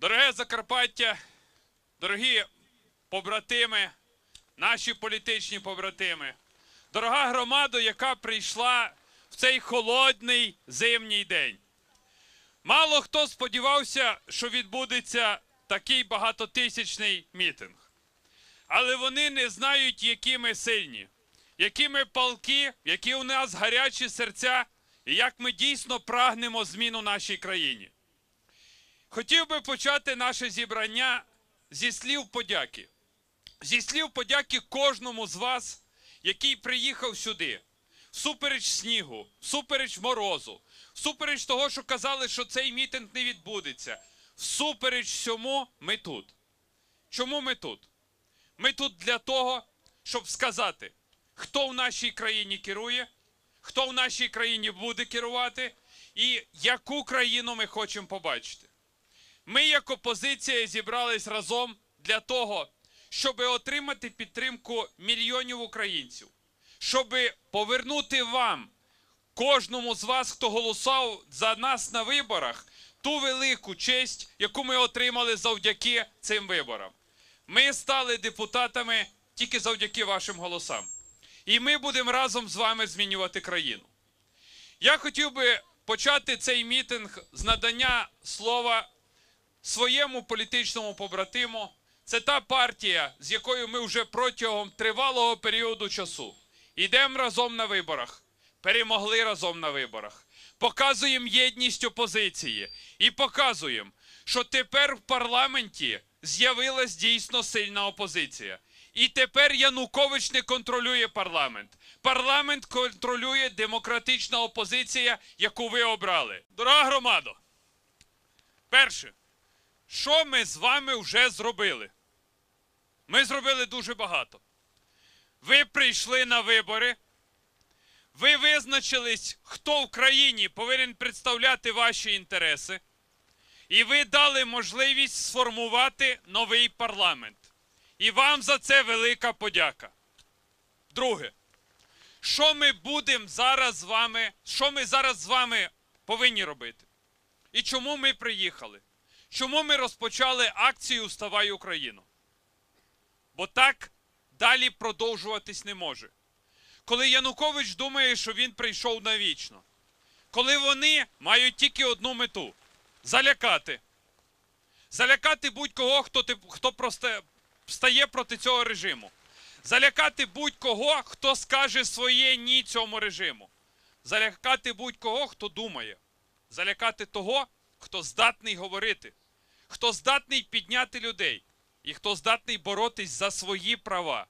Дороге Закарпаття, дорогі побратими, наші політичні побратими, дорога громада, яка прийшла в цей холодний зимній день. Мало хто сподівався, що відбудеться такий багатотисячний мітинг. Але вони не знають, які ми сильні, які ми палки, які у нас гарячі серця, і як ми дійсно прагнемо змін у нашій країні. Хотів би почати наше зібрання зі слів подяки. Зі слів подяки кожному з вас, який приїхав сюди, всупереч снігу, всупереч морозу, всупереч того, що казали, що цей мітинг не відбудеться. Всупереч всьому ми тут. Чому ми тут? Ми тут для того, щоб сказати, хто в нашій країні керує, хто в нашій країні буде керувати, і яку країну ми хочемо побачити. Ми, як опозиція, зібрались разом для того, щоб отримати підтримку мільйонів українців, щоб повернути вам, кожному з вас, хто голосував за нас на виборах, ту велику честь, яку ми отримали завдяки цим виборам. Ми стали депутатами тільки завдяки вашим голосам. І ми будемо разом з вами змінювати країну. Я хотів би почати цей мітинг з надання слова своєму політичному побратиму. Це та партія, з якою ми вже протягом тривалого періоду часу йдемо разом на виборах, перемогли разом на виборах, показуємо єдність опозиції і показуємо, що тепер в парламенті з'явилась дійсно сильна опозиція. І тепер Янукович не контролює парламент. Парламент контролює демократична опозиція, яку ви обрали. Дорога громадо, перше, що ми з вами вже зробили? Ми зробили дуже багато. Ви прийшли на вибори. Ви визначились, хто в країні повинен представляти ваші інтереси. І ви дали можливість сформувати новий парламент. І вам за це велика подяка. Друге, що ми будемо зараз з вами, що ми зараз з вами повинні робити? І чому ми приїхали? Чому ми розпочали акцію Вставай Україну? Бо так далі продовжуватись не може. Коли Янукович думає, що він прийшов навічно, коли вони мають тільки одну мету залякати. Залякати будь-кого, хто, хто просто встає проти цього режиму. Залякати будь-кого, хто скаже своє ні цьому режиму. Залякати будь-кого, хто думає. Залякати того, хто здатний говорити, хто здатний підняти людей і хто здатний боротись за свої права.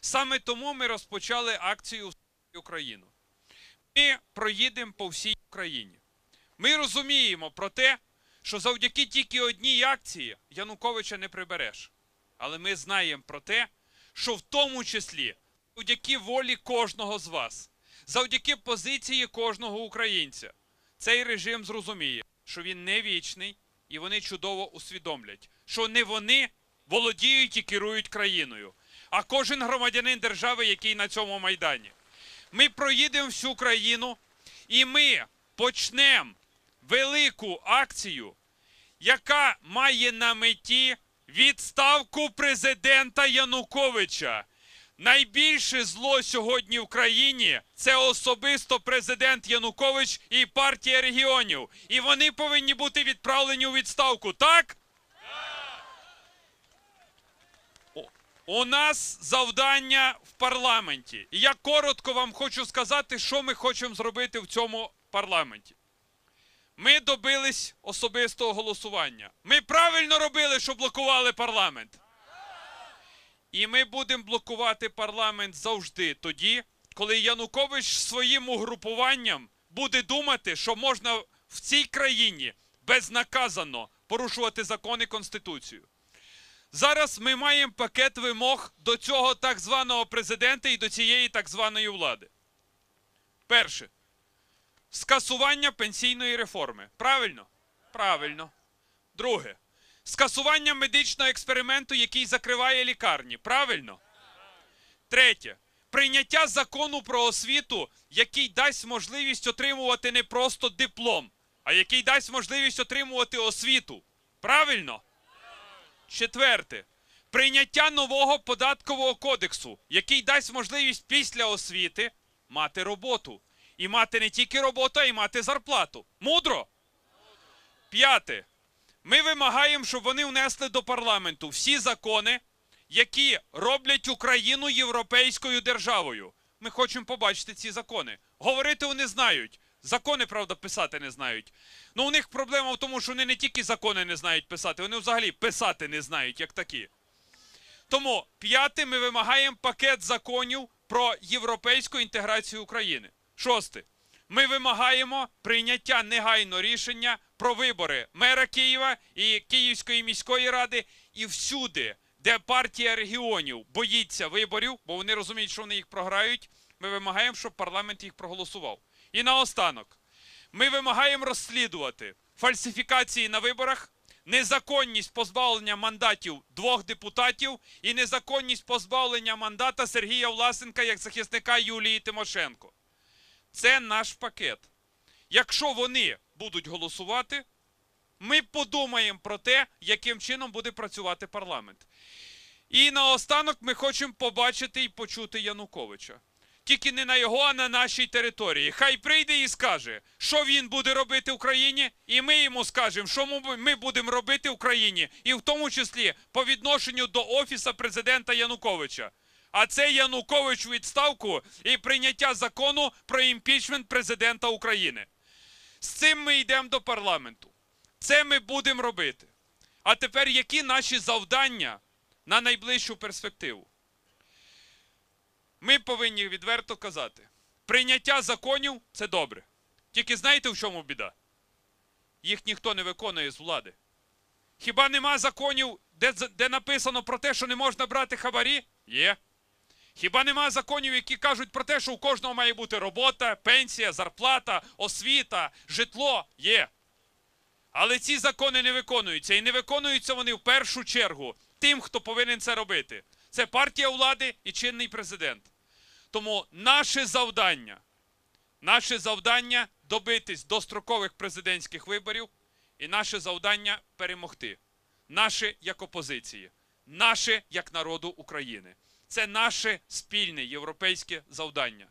Саме тому ми розпочали акцію «Вставай Україну. Ми проїдемо по всій Україні. Ми розуміємо про те, що завдяки тільки одній акції Януковича не прибереш. Але ми знаємо про те, що в тому числі завдяки волі кожного з вас, завдяки позиції кожного українця, цей режим зрозуміє, що він не вічний, і вони чудово усвідомлять, що не вони володіють і керують країною, а кожен громадянин держави, який на цьому майдані. Ми проїдемо всю країну, і ми почнемо велику акцію, яка має на меті відставку президента Януковича. Найбільше зло сьогодні в країні це особисто президент Янукович і партія регіонів. І вони повинні бути відправлені у відставку, так? У нас завдання в парламенті. І я коротко вам хочу сказати, що ми хочемо зробити в цьому парламенті. Ми добились особистого голосування. Ми правильно робили, що блокували парламент. І ми будемо блокувати парламент завжди тоді, коли Янукович своїм угрупуванням буде думати, що можна в цій країні безнаказано порушувати закон і конституцію. Зараз ми маємо пакет вимог до цього так званого президента і до цієї так званої влади. Перше. Скасування пенсійної реформи. Правильно? Правильно. Друге. Скасування медичного експерименту, який закриває лікарні. Правильно? Третє. Прийняття закону про освіту, який дасть можливість отримувати не просто диплом, а який дасть можливість отримувати освіту. Правильно? Четверте. Прийняття нового податкового кодексу, який дасть можливість після освіти мати роботу. І мати не тільки роботу, а й мати зарплату. Мудро? П'яте. Ми вимагаємо, щоб вони внесли до парламенту всі закони, які роблять Україну європейською державою. Ми хочемо побачити ці закони. Говорити вони знають. Закони, правда, писати не знають. Ну, у них проблема в тому, що вони не тільки закони не знають писати, вони взагалі писати не знають, як такі. Тому п'яте, ми вимагаємо пакет законів про європейську інтеграцію України. Шосте. Ми вимагаємо прийняття негайно рішення про вибори мера Києва і Київської міської ради і всюди, де партія регіонів боїться виборів, бо вони розуміють, що вони їх програють. Ми вимагаємо, щоб парламент їх проголосував. І наостанок, ми вимагаємо розслідувати фальсифікації на виборах, незаконність позбавлення мандатів двох депутатів і незаконність позбавлення мандата Сергія Власенка як захисника Юлії Тимошенко. Це наш пакет. Якщо вони будуть голосувати, ми подумаємо про те, яким чином буде працювати парламент. І наостанок ми хочемо побачити і почути Януковича. Тільки не на його, а на нашій території. Хай прийде і скаже, що він буде робити Україні, і ми йому скажемо, що ми- будемо робити Україні, і в тому числі по відношенню до офіса президента Януковича. А це Янукович відставку і прийняття закону про імпічмент президента України. З цим ми йдемо до парламенту. Це ми будемо робити. А тепер які наші завдання на найближчу перспективу? Ми повинні відверто казати: прийняття законів це добре. Тільки знаєте, в чому біда? Їх ніхто не виконує з влади. Хіба нема законів, де, де написано про те, що не можна брати хабарі? Є. Хіба нема законів, які кажуть про те, що у кожного має бути робота, пенсія, зарплата, освіта, житло? Є. Але ці закони не виконуються. І не виконуються вони в першу чергу тим, хто повинен це робити. Це партія влади і чинний президент. Тому наше завдання, наше завдання добитись дострокових президентських виборів, і наше завдання перемогти. Наше як опозиції, наше як народу України. Це наше спільне європейське завдання.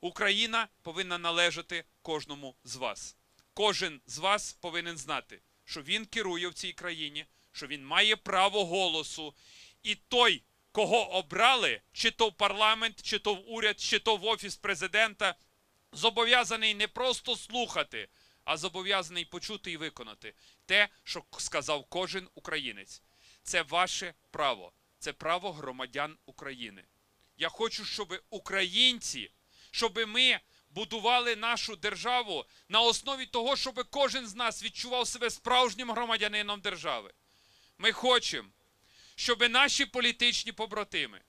Україна повинна належати кожному з вас. Кожен з вас повинен знати, що він керує в цій країні, що він має право голосу. І той, кого обрали, чи то в парламент, чи то в уряд, чи то в офіс президента, зобов'язаний не просто слухати, а зобов'язаний почути і виконати те, що сказав кожен українець. Це ваше право, це право громадян України. Я хочу, щоб українці, щоб ми будували нашу державу на основі того, щоб кожен з нас відчував себе справжнім громадянином держави. Ми хочемо, щоб наші політичні побратими,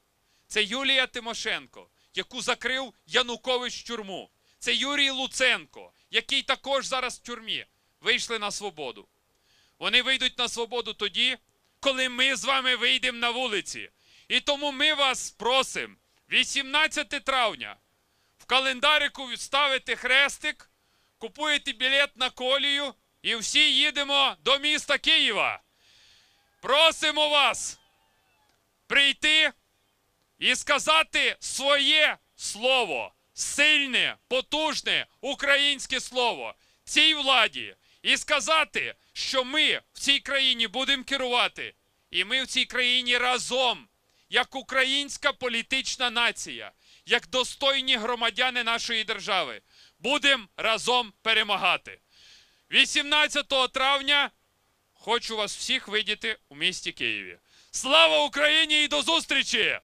це Юлія Тимошенко, яку закрив Янукович в тюрму, це Юрій Луценко, який також зараз в тюрмі, вийшли на свободу. Вони вийдуть на свободу тоді, коли ми з вами вийдемо на вулиці. І тому ми вас просимо 18 травня в календарику ставите хрестик, купуєте білет на колію і всі їдемо до міста Києва. Просимо вас прийти і сказати своє слово, сильне, потужне українське слово цій владі, і сказати, що ми в цій країні будемо керувати, і ми в цій країні разом, як українська політична нація, як достойні громадяни нашої держави, будемо разом перемагати. 18 травня хочу вас всіх видіти у місті Києві. Слава Україні і до зустрічі!